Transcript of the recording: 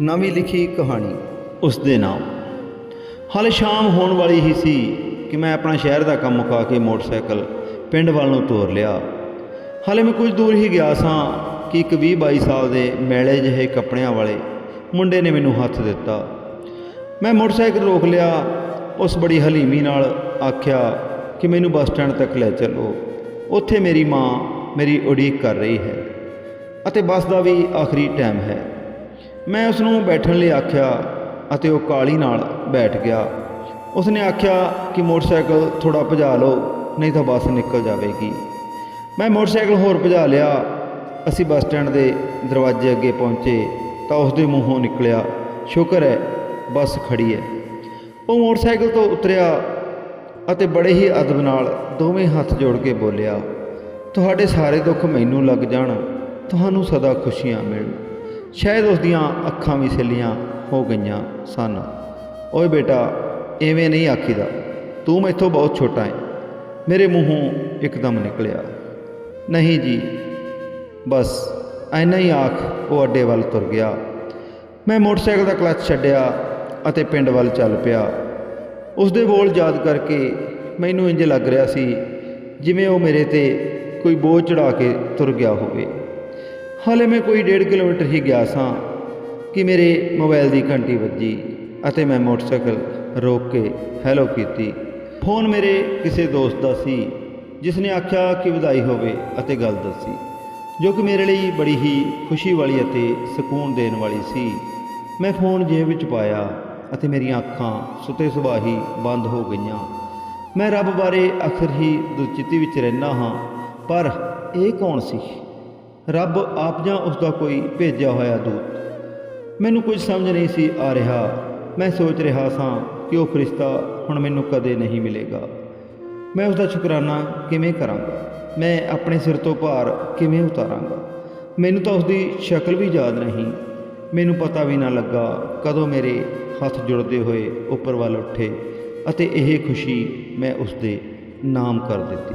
ਨਵੀਂ ਲਿਖੀ ਕਹਾਣੀ। ਉਸ ਦੇ ਨਾਮ। ਹਾਲੇ ਸ਼ਾਮ ਹੋਣ ਵਾਲੀ ਹੀ ਸੀ ਕਿ ਮੈਂ ਆਪਣਾ ਸ਼ਹਿਰ ਦਾ ਕੰਮ ਮੁਕਾ ਕੇ ਮੋਟਰਸਾਈਕਲ ਪਿੰਡ ਵੱਲ ਨੂੰ ਤੋਰ ਲਿਆ। ਹਾਲੇ ਮੈਂ ਕੁਝ ਦੂਰ ਹੀ ਗਿਆ ਸਾਂ ਕਿ ਇੱਕ 20 22 ਸਾਲ ਦੇ ਮੈਲੇ ਜਿਹੇ ਕੱਪੜਿਆਂ ਵਾਲੇ ਮੁੰਡੇ ਨੇ ਮੈਨੂੰ ਹੱਥ ਦਿੱਤਾ। ਮੈਂ ਮੋਟਰਸਾਈਕਲ ਰੋਕ ਲਿਆ। ਉਸ ਬੜੀ ਹਲੀਮੀ ਨਾਲ ਆਖਿਆ ਕਿ ਮੈਨੂੰ ਬੱਸ ਸਟੈਂਡ ਤੱਕ ਲੈ ਚੱਲੋ। ਉੱਥੇ ਮੇਰੀ ਮਾਂ ਮੇਰੀ ਉਡੀਕ ਕਰ ਰਹੀ ਹੈ ਅਤੇ ਬੱਸ ਦਾ ਵੀ ਆਖਰੀ ਟਾਈਮ ਹੈ। ਮੈਂ ਉਸ ਨੂੰ ਬੈਠਣ ਲਈ ਆਖਿਆ ਅਤੇ ਉਹ ਕਾਲੀ ਨਾਲ ਬੈਠ ਗਿਆ। ਉਸ ਨੇ ਆਖਿਆ ਕਿ ਮੋਟਰਸਾਈਕਲ ਥੋੜਾ ਭਜਾ ਲਓ, ਨਹੀਂ ਤਾਂ ਬੱਸ ਨਿਕਲ ਜਾਵੇਗੀ। ਮੈਂ ਮੋਟਰਸਾਈਕਲ ਹੋਰ ਭਜਾ ਲਿਆ। ਅਸੀਂ ਬੱਸ ਸਟੈਂਡ ਦੇ ਦਰਵਾਜ਼ੇ ਅੱਗੇ ਪਹੁੰਚੇ ਤਾਂ ਉਸ ਦੇ ਮੂੰਹੋਂ ਨਿਕਲਿਆ, ਸ਼ੁਕਰ ਹੈ, ਬੱਸ ਖੜੀ ਹੈ। ਉਹ ਮੋਟਰਸਾਈਕਲ ਤੋਂ ਉਤਰਿਆ ਅਤੇ ਬੜੇ ਹੀ ਅਦਬ ਨਾਲ ਦੋਵੇਂ ਹੱਥ ਜੋੜ ਕੇ ਬੋਲਿਆ, ਤੁਹਾਡੇ ਸਾਰੇ ਦੁੱਖ ਮੈਨੂੰ ਲੱਗ ਜਾਣ, ਤੁਹਾਨੂੰ ਸਦਾ ਖੁਸ਼ੀਆਂ ਮਿਲਣ। ਸ਼ਾਇਦ ਉਸ ਦੀਆਂ ਅੱਖਾਂ ਵੀ ਸਿੱਲੀਆਂ ਹੋ ਗਈਆਂ ਸਨ। ਓਏ ਬੇਟਾ, ਐਵੇਂ ਨਹੀਂ ਆਖੀਦਾ। ਤੂੰ ਮੈਥੋਂ ਬਹੁਤ ਛੋਟਾ ਹੈ ਮੇਰੇ ਮੂੰਹੋਂ ਇੱਕਦਮ ਨਿਕਲਿਆ। ਨਹੀਂ ਜੀ, ਬਸ ਐਨਾ ਹੀ ਆਖ ਉਹ ਅੱਡੇ ਵੱਲ ਤੁਰ ਗਿਆ। ਮੈਂ ਮੋਟਰਸਾਈਕਲ ਦਾ ਕਲਚ ਛੱਡਿਆ ਅਤੇ ਪਿੰਡ ਵੱਲ ਚੱਲ ਪਿਆ। ਉਸ ਦੇ ਬੋਲ ਯਾਦ ਕਰਕੇ ਮੈਨੂੰ ਇੰਜ ਲੱਗ ਰਿਹਾ ਸੀ ਜਿਵੇਂ ਉਹ ਮੇਰੇ ਤੇ ਕੋਈ ਬੋਝ ਚੜਾ ਕੇ ਤੁਰ ਗਿਆ ਹੋਵੇ। ਹਾਲੇ ਮੈਂ ਕੋਈ 1.5 ਕਿਲੋਮੀਟਰ ਹੀ ਗਿਆ ਸਾਂ ਕਿ ਮੇਰੇ ਮੋਬਾਈਲ ਦੀ ਘੰਟੀ ਵੱਜੀ ਅਤੇ ਮੈਂ ਮੋਟਰਸਾਈਕਲ ਰੋਕ ਕੇ ਹੈਲੋ ਕੀਤੀ। ਫੋਨ ਮੇਰੇ ਕਿਸੇ ਦੋਸਤ ਦਾ ਸੀ ਜਿਸ ਨੇ ਆਖਿਆ ਕਿ ਵਧਾਈ ਹੋਵੇ ਅਤੇ ਗੱਲ ਦੱਸੀ, ਜੋ ਕਿ ਮੇਰੇ ਲਈ ਬੜੀ ਹੀ ਖੁਸ਼ੀ ਵਾਲੀ ਅਤੇ ਸਕੂਨ ਦੇਣ ਵਾਲੀ ਸੀ। ਮੈਂ ਫੋਨ ਜੇਬ ਵਿੱਚ ਪਾਇਆ ਅਤੇ ਮੇਰੀਆਂ ਅੱਖਾਂ ਸੁਤੇ ਸੁਬਾਹੀ ਬੰਦ ਹੋ ਗਈਆਂ। ਮੈਂ ਰੱਬ ਬਾਰੇ ਅਕਸਰ ਹੀ ਦੁਚਿੱਤੀ ਵਿੱਚ ਰਹਿਣਾ ਹਾਂ, ਪਰ ਇਹ ਕੌਣ ਸੀ? ਰੱਬ ਆਪ ਜਾਂ ਉਸ ਦਾ ਕੋਈ ਭੇਜਿਆ ਹੋਇਆ ਦੂਤ? ਮੈਨੂੰ ਕੁਝ ਸਮਝ ਨਹੀਂ ਸੀ ਆ ਰਿਹਾ। ਮੈਂ ਸੋਚ ਰਿਹਾ ਸਾਂ ਕਿ ਉਹ ਫਰਿਸ਼ਤਾ ਹੁਣ ਮੈਨੂੰ ਕਦੇ ਨਹੀਂ ਮਿਲੇਗਾ। ਮੈਂ ਉਸ ਦਾ ਸ਼ੁਕਰਾਨਾ ਕਿਵੇਂ ਕਰਾਂਗਾ? ਮੈਂ ਆਪਣੇ ਸਿਰ ਤੋਂ ਭਾਰ ਕਿਵੇਂ ਉਤਾਰਾਂਗਾ? ਮੈਨੂੰ ਤਾਂ ਉਸ ਦੀ ਸ਼ਕਲ ਵੀ ਯਾਦ ਨਹੀਂ। ਮੈਨੂੰ ਪਤਾ ਵੀ ਨਾ ਲੱਗਾ ਕਦੋਂ ਮੇਰੇ ਹੱਥ ਜੁੜਦੇ ਹੋਏ ਉੱਪਰ ਵੱਲ ਉੱਠੇ ਅਤੇ ਇਹ ਖੁਸ਼ੀ ਮੈਂ ਉਸ ਦੇ ਨਾਮ ਕਰ ਦਿੱਤੀ।